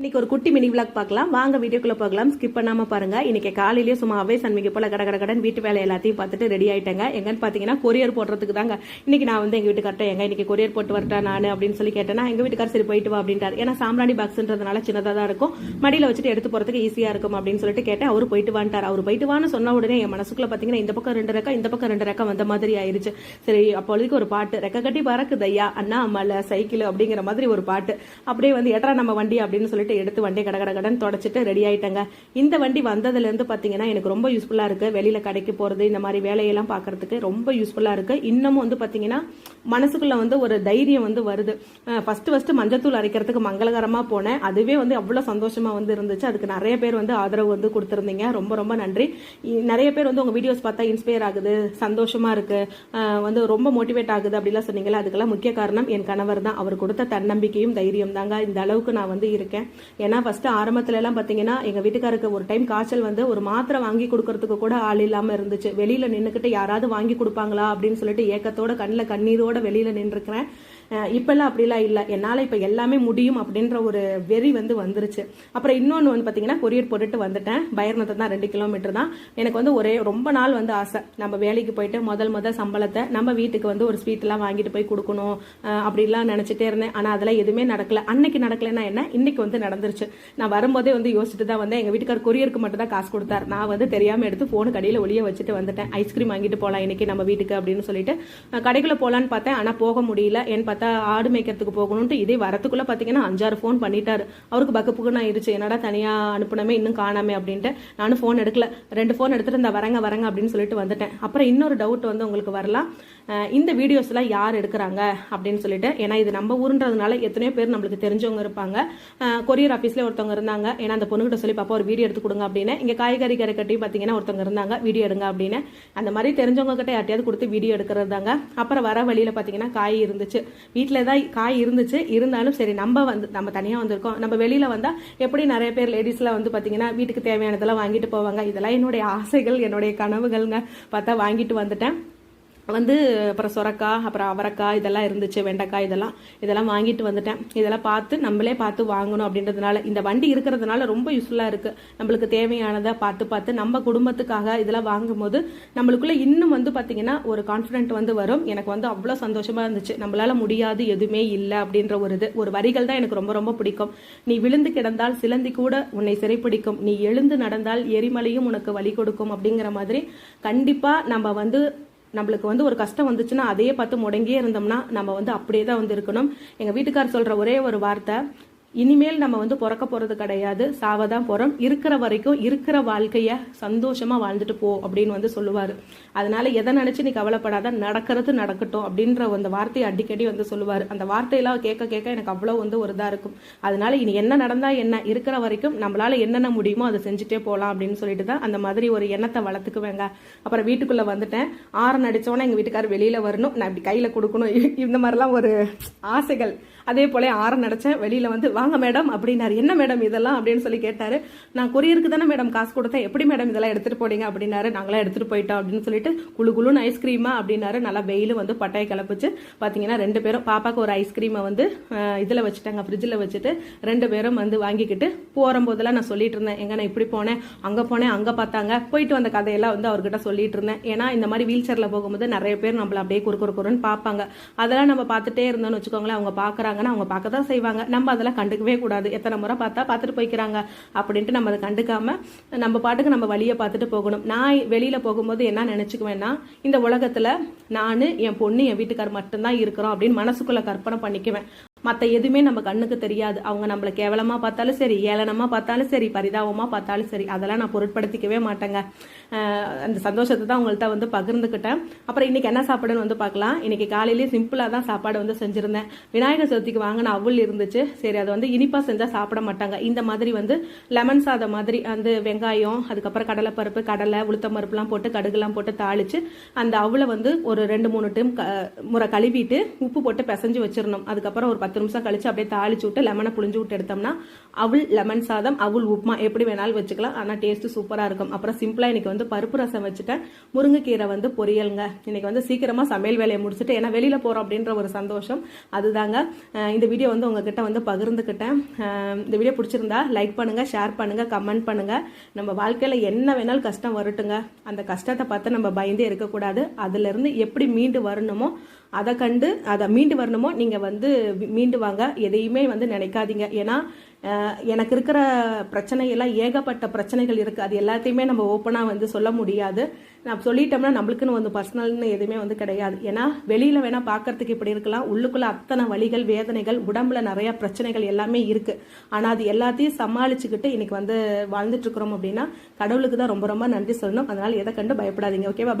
இன்னைக்கு ஒரு குட்டி மினி விளாக் பார்க்கலாம். வாங்க வீடியோக்குள்ள பார்க்கலாம் ஸ்கிப் பண்ணாம பாருங்க. இன்னைக்கு காலையிலேயே சும்மாவே சன்மிக்கு போல கட கட கடன் வீட்டு வேலை எல்லாத்தையும் பார்த்துட்டு ரெடி ஆயிட்டாங்க. எங்கன்னு பாத்தீங்கன்னா கொரியர் போடுறதுக்கு தாங்க. இன்னைக்கு நான் வந்து எங்க வீட்டுக்கார்ட்ட எங்க இன்னைக்கு கொரியர் போட்டு வரட்டா நான்? அப்படின்னு சொல்லி கேட்டேன்னா எங்க வீட்டுக்கார் சரி போயிட்டு வா அப்படின்ட்டார். ஏன்னா சாம்பிராணி பாக்ஸ்ன்றதுனால சின்னதா தான் இருக்கும். மடியில வச்சுட்டு எடுத்து போறதுக்கு ஈஸியா இருக்கும் அப்படின்னு சொல்லிட்டு கேட்டேன். அவர் போயிட்டு வான்ட்டார். அவர் போயிட்டு வான்னு சொன்ன உடனே என் மனசுக்குள்ள பாத்தீங்கன்னா இந்த பக்கம் ரெண்டு ரெக்கா இந்த பக்கம் ரெண்டு ரெக்கா வந்த மாதிரி ஆயிருச்சு. சரி அப்பொழுதுக்கு ஒரு பாட்டு ரெக்க கட்டி பறக்குது ஐயா அண்ணா அம்மால சைக்கிள் அப்படிங்கிற மாதிரி ஒரு பாட்டு. அப்படியே வந்து எட்டரா நம்ம வண்டி அப்படின்னு சொல்லிட்டு எடுத்து வண்டி கட கட கடன் தொடச்சிட்டு ரெடி ஆயிட்டேங்க. இந்த வண்டி வந்ததுல இருந்து பாத்தீங்கன்னா எனக்கு ரொம்ப யூஸ்ஃபுல்லா இருக்கு. வெளியில கடைக்கு போறது இந்த மாதிரி வேலையெல்லாம் பாக்குறதுக்கு ரொம்ப யூஸ்ஃபுல்லா இருக்கு. இன்னமும் வந்து பாத்தீங்கன்னா மனசுக்குள்ள வந்து ஒரு தைரியம் வந்து வருது. ஃபர்ஸ்ட் ஃபர்ஸ்ட் மஞ்சத்தூள் அரைக்கிறதுக்கு மங்களகரமா போனேன். அதுவே வந்து அவ்வளவு சந்தோஷமா வந்து இருந்துச்சு. அதுக்கு நிறைய பேர் வந்து ஆதரவு வந்து கொடுத்துருந்தீங்க. ரொம்ப ரொம்ப நன்றி. நிறைய பேர் வந்து உங்க வீடியோஸ் பார்த்தா இன்ஸ்பயர் ஆகுது சந்தோஷமா இருக்கு. வந்து ரொம்ப மோட்டிவேட் ஆகுது அப்படிலாம் சொன்னீங்களா அதுக்கெல்லாம் முக்கிய காரணம் என் கணவர் தான். அவர் கொடுத்த தன்னம்பிக்கையும் தைரியம் தாங்க. இந்த அளவுக்கு நான் வந்து இருக்கேன். ஏன்னா ஃபர்ஸ்ட் ஆரம்பத்துல எல்லாம் பாத்தீங்கன்னா எங்க வீட்டுக்காருக்கு ஒரு டைம் காய்ச்சல் வந்து ஒரு மாத்திரை வாங்கி கொடுக்கறதுக்கு கூட ஆள் இல்லாம இருந்துச்சு. வெளியில நின்னுக்கிட்டு யாராவது வாங்கி கொடுப்பாங்களா அப்படின்னு சொல்லிட்டு ஏக்கத்தோட கண்ணில் கண்ணீரோட வெளியில நின்றுக்கிறேன் இப்பெல்லாம் அப்படிலாம் இல்லை. என்னால் இப்போ எல்லாமே முடியும் அப்படின்ற ஒரு வெறி வந்து வந்துருச்சு. அப்புறம் இன்னொன்று வந்து பார்த்தீங்கன்னா கொரியர் போட்டுட்டு வந்துட்டேன். பயர்னத்தை தான் ரெண்டு கிலோமீட்டர் தான். எனக்கு வந்து ஒரே ரொம்ப நாள் வந்து ஆசை. நம்ம வேலைக்கு போயிட்டு முதல் முதல் சம்பளத்தை நம்ம வீட்டுக்கு வந்து ஒரு ஸ்வீட்லாம் வாங்கிட்டு போய் கொடுக்கணும். அப்படிலாம் நினச்சிட்டே இருந்தேன். ஆனால் அதெல்லாம் எதுவுமே நடக்கல. அன்னைக்கு நடக்கலைன்னா என்ன? இன்னைக்கு வந்து நடந்துருச்சு. நான் வரும்போதே வந்து யோசிச்சுட்டு தான் வந்தேன். எங்கள் வீட்டுக்கார் கொரியருக்கு மட்டும் தான் காசு கொடுத்தார். நான் வந்து தெரியாமல் எடுத்து ஃபோனு கடையில் ஒளிய வச்சுட்டு வந்துட்டேன். ஐஸ்கிரீம் வாங்கிட்டு போகலாம் இன்னைக்கு நம்ம வீட்டுக்கு அப்படின்னு சொல்லிட்டு கடைக்குள்ளே போகலான்னு பார்த்தேன். ஆனால் போக முடியல. ஏன்னு பார்த்தா ஆடு மேய்க்கிறதுக்கு போகணும்ட்டு இதே வரத்துக்குள்ள பார்த்தீங்கன்னா அஞ்சாறு ஃபோன் பண்ணிட்டாரு. அவருக்கு பக்கப்புக்குன்னு ஆயிடுச்சு என்னடா தனியாக அனுப்பினமே இன்னும் காணாமே அப்படின்ட்டு நானும் ஃபோன் எடுக்கல. ரெண்டு ஃபோன் எடுத்துட்டு இந்த வரங்க வரங்க அப்படின்னு சொல்லிட்டு வந்துட்டேன். அப்புறம் இன்னொரு டவுட் வந்து உங்களுக்கு வரலாம். இந்த வீடியோஸ்லாம் யார் எடுக்கிறாங்க அப்படின்னு சொல்லிட்டு ஏன்னா இது நம்ம ஊருன்றதுனால எத்தனையோ பேர் நம்மளுக்கு தெரிஞ்சவங்க இருப்பாங்க. கொரியர் ஆஃபீஸ்லேயே ஒருத்தவங்க இருந்தாங்க. ஏன்னா அந்த பொண்ணுகிட்ட சொல்லி பாப்பா ஒரு வீடியோ எடுத்து கொடுங்க அப்படின்னு. இங்கே காய்கறி கரை கட்டி பார்த்தீங்கன்னா ஒருத்தவங்க இருந்தாங்க. வீடியோ எடுங்க அப்படின்னு. அந்த மாதிரி தெரிஞ்சவங்க கிட்ட யார்ட்டையாவது கொடுத்து வீடியோ எடுக்கிறது தாங்க அப்புறம் வர வழியில் பார்த்தீங்கன்னா காய் இருந்துச்சு. வீட்டில் தான் காய் இருந்துச்சு. இருந்தாலும் சரி நம்ம வந்து நம்ம தனியாக வந்திருக்கோம். நம்ம வெளியில் வந்தால் எப்படி நிறைய பேர் லேடிஸ்லாம் வந்து பார்த்தீங்கன்னா வீட்டுக்கு தேவையானதெல்லாம் வாங்கிட்டு போவாங்க. இதெல்லாம் என்னுடைய ஆசைகள் என்னுடைய கனவுகள்ங்க. பார்த்தா வாங்கிட்டு வந்துட்டேன். வந்து அப்புறம் சொரக்காய் அப்புறம் அவரைக்காய் இதெல்லாம் இருந்துச்சு வெண்டைக்காய் இதெல்லாம் இதெல்லாம் வாங்கிட்டு வந்துட்டேன். இதெல்லாம் பார்த்து நம்மளே பார்த்து வாங்கணும் அப்படின்றதுனால இந்த வண்டி இருக்கிறதுனால ரொம்ப யூஸ்ஃபுல்லாக இருக்குது நம்மளுக்கு தேவையானதை பார்த்து பார்த்து நம்ம குடும்பத்துக்காக இதெல்லாம் வாங்கும்போது நம்மளுக்குள்ள இன்னும் வந்து பார்த்தீங்கன்னா ஒரு கான்ஃபிடென்ட் வந்து வரும். எனக்கு வந்து அவ்வளோ சந்தோஷமாக இருந்துச்சு. நம்மளால் முடியாது எதுவுமே இல்லை அப்படின்ற ஒரு இது. ஒரு வரிகள் தான் எனக்கு ரொம்ப ரொம்ப பிடிக்கும். நீ விழுந்து கிடந்தால் சிலந்தி கூட உன்னை சிறைப்பிடிக்கும். நீ எழுந்து நடந்தால் எரிமலையும் உனக்கு வழி கொடுக்கும் அப்படிங்கிற மாதிரி கண்டிப்பாக நம்ம வந்து நம்மளுக்கு வந்து ஒரு கஷ்டம் வந்துச்சுன்னா அதையே பார்த்து முடங்கியே இருந்தோம்னா நம்ம வந்து அப்படியே தான் வந்து இருக்கணும். எங்கள் வீட்டுக்கார் சொல்கிற ஒரே ஒரு வார்த்தை இனிமேல் நம்ம வந்து பிறக்க போறது கிடையாது. சாவதான் போறோம். இருக்கிற வரைக்கும் இருக்கிற வாழ்க்கைய சந்தோஷமா வாழ்ந்துட்டு போ அப்படின்னு வந்து சொல்லுவாரு. அதனால எதை நினைச்சு நீ கவலைப்படாத நடக்கிறது நடக்கட்டும் அப்படின்ற அந்த வார்த்தையை அடிக்கடி வந்து சொல்லுவாரு. அந்த வார்த்தையெல்லாம் கேட்க கேட்க எனக்கு அவ்வளவு வந்து ஒரு இதா இருக்கும். அதனால இனி என்ன நடந்தா என்ன இருக்கிற வரைக்கும் நம்மளால என்னென்ன முடியுமோ அதை செஞ்சுட்டே போகலாம் அப்படின்னு சொல்லிட்டு தான் அந்த மாதிரி ஒரு எண்ணத்தை வளர்த்துக்குவேங்க. அப்புறம் வீட்டுக்குள்ள வந்துட்டேன். ஆறு அடிச்சோன்னே எங்க வீட்டுக்காரர் வெளியில வரணும். நான் இப்படி கையில கொடுக்கணும். இந்த மாதிரிலாம் ஒரு ஆசைகள். அதே போல ஆரன் அடைச்சேன் வெளியில வந்து வாங்க மேடம் அப்படின்னாரு. என்ன மேடம் இதெல்லாம்? அப்படின்னு சொல்லி கேட்டாரு. நான் கொரியருக்கு தானே மேடம் காசு கொடுத்தேன். எப்படி மேடம் இதெல்லாம் எடுத்துட்டு போனீங்க? அப்படின்னாரு. நாங்களாம் எடுத்துட்டு போயிட்டோம் அப்படின்னு சொல்லிட்டு குளு குளுன்னு ஐஸ்கிரீமா அப்படின்னாரு. நல்லா வெயில் வந்து பட்டையை கிளப்பிச்சு. பாத்தீங்கன்னா ரெண்டு பேரும் பாப்பாக்கு ஒரு ஐஸ்கிரீமை வந்து இதில் இதுல வச்சுட்டாங்க ஃப்ரிட்ஜில் வச்சுட்டு ரெண்டு பேரும் வந்து வாங்கிக்கிட்டு போகிறம்போதெல்லாம் போதெல்லாம் நான் சொல்லிட்டு இருந்தேன். எங்க நான் இப்படி போனேன் அங்க போனேன் அங்க பார்த்தாங்க. போயிட்டு வந்த கதையெல்லாம் வந்து அவர்கிட்ட சொல்லிட்டு இருந்தேன். ஏன்னா இந்த மாதிரி வீல் சேர்ல போகும்போது நிறைய பேர் நம்மள அப்படியே குறு குறு குறுன்னு பார்ப்பாங்க. அதெல்லாம் நம்ம பார்த்துட்டே இருந்தோம்னு வச்சுக்கோங்களேன். அவங்க பார்க்கறாங்கன்னா அவங்க பார்க்க தான் செய்வாங்க. நம்ம அதெல்லாம் கண்டுக்கவே கூடாது. எத்தனை முறை பார்த்தா பார்த்துட்டு போய்க்கிறாங்க அப்படின்ட்டு நம்ம அதை கண்டுக்காம நம்ம பாட்டுக்கு நம்ம வழியை பார்த்துட்டு போகணும். நான் வெளியில போகும்போது என்ன நினைச்சுக்குவேன்னா இந்த உலகத்துல நான் என் பொண்ணு என் வீட்டுக்கார் மட்டும்தான் இருக்கிறோம் அப்படின்னு மனசுக்குள்ள கற்பனை பண்ணிக்குவேன். மற்ற எதுவுமே நம்ம கண்ணுக்கு தெரியாது. அவங்க நம்மள கேவலமா பார்த்தாலும் சரி ஏளனமா பார்த்தாலும் சரி பரிதாபமா பார்த்தாலும் சரி அதெல்லாம் நான் பொருட்படுத்திக்கவே மாட்டேங்க. அந்த சந்தோஷத்தை தான் உங்கள்கிட்ட வந்து பகிர்ந்துக்கிட்டேன். அப்புறம் இன்னைக்கு என்ன சாப்பாடுன்னு வந்து பார்க்கலாம். இன்னைக்கு காலையிலேயே சிம்பிளா தான் சாப்பாடு வந்து செஞ்சிருந்தேன். விநாயகர் சதுர்த்திக்கு வாங்கின அவுள் இருந்துச்சு. சரி அதை வந்து இனிப்பா செஞ்சா சாப்பிட மாட்டாங்க. இந்த மாதிரி வந்து லெமன் சாதம் மாதிரி அந்த வெங்காயம் அதுக்கப்புறம் கடலைப்பருப்பு கடலை உளுத்தம் பருப்புலாம் போட்டு கடுகுலாம் போட்டு தாளிச்சு அந்த அவுளை வந்து ஒரு ரெண்டு மூணு டைம் முறை கழுவிட்டு உப்பு போட்டு பிசைஞ்சு வச்சிடணும். அதுக்கப்புறம் ஒரு பத்து நிமிஷம் கழிச்சு அப்படியே தாளிச்சு விட்டு லெமனை புளிஞ்சு விட்டு எடுத்தோம்னா அவள் லெமன் சாதம் அவள் உப்புமா எப்படி வேணாலும் வச்சுக்கலாம். ஆனால் டேஸ்ட்டு சூப்பராக இருக்கும். அப்புறம் சிம்பிளாக இன்னைக்கு வந்து பருப்பு ரசம் வச்சுட்டேன் முருங்கைக்கீரை வந்து பொரியலுங்க. இன்னைக்கு வந்து சீக்கிரமாக சமையல் வேலையை முடிச்சுட்டு ஏன்னா வெளியில் போகிறோம் அப்படின்ற ஒரு சந்தோஷம். அதுதாங்க. இந்த வீடியோ வந்து உங்ககிட்ட வந்து பகிர்ந்துக்கிட்டேன். இந்த வீடியோ பிடிச்சிருந்தா லைக் பண்ணுங்கள் ஷேர் பண்ணுங்கள் கமெண்ட் பண்ணுங்கள் நம்ம வாழ்க்கையில் என்ன வேணாலும் கஷ்டம் வரட்டுங்க. அந்த கஷ்டத்தை பார்த்து நம்ம பயந்தே இருக்கக்கூடாது. அதுலேருந்து எப்படி மீண்டு வரணுமோ அதை கண்டு அதை மீண்டு வரணுமோ நீங்கள் வந்து மீண்டு வாங்க எதையுமே வந்து நினைக்காதீங்க. ஏன்னா எனக்கு இருக்கிற பிரச்சனை எல்லாம் ஏகப்பட்ட பிரச்சனைகள் இருக்குது அது எல்லாத்தையுமே நம்ம ஓப்பனாக வந்து சொல்ல முடியாது. நான் சொல்லிட்டோம்னா நம்மளுக்குன்னு வந்து பர்சனல்னு எதுவுமே வந்து கிடையாது. ஏன்னா வெளியில் வேணால் பார்க்கறதுக்கு இப்படி இருக்கலாம்? உள்ளுக்குள்ள அத்தனை வலிகள் வேதனைகள் உடம்புல நிறையா பிரச்சனைகள் எல்லாமே இருக்குது ஆனால் அது எல்லாத்தையும் சமாளிச்சுக்கிட்டு இன்றைக்கி வந்து வாழ்ந்துட்டுருக்குறோம் அப்படின்னா கடவுளுக்கு தான் ரொம்ப ரொம்ப நன்றி சொல்லணும். அதனால் எதை கண்டு பயப்படாதீங்க. ஓகேவா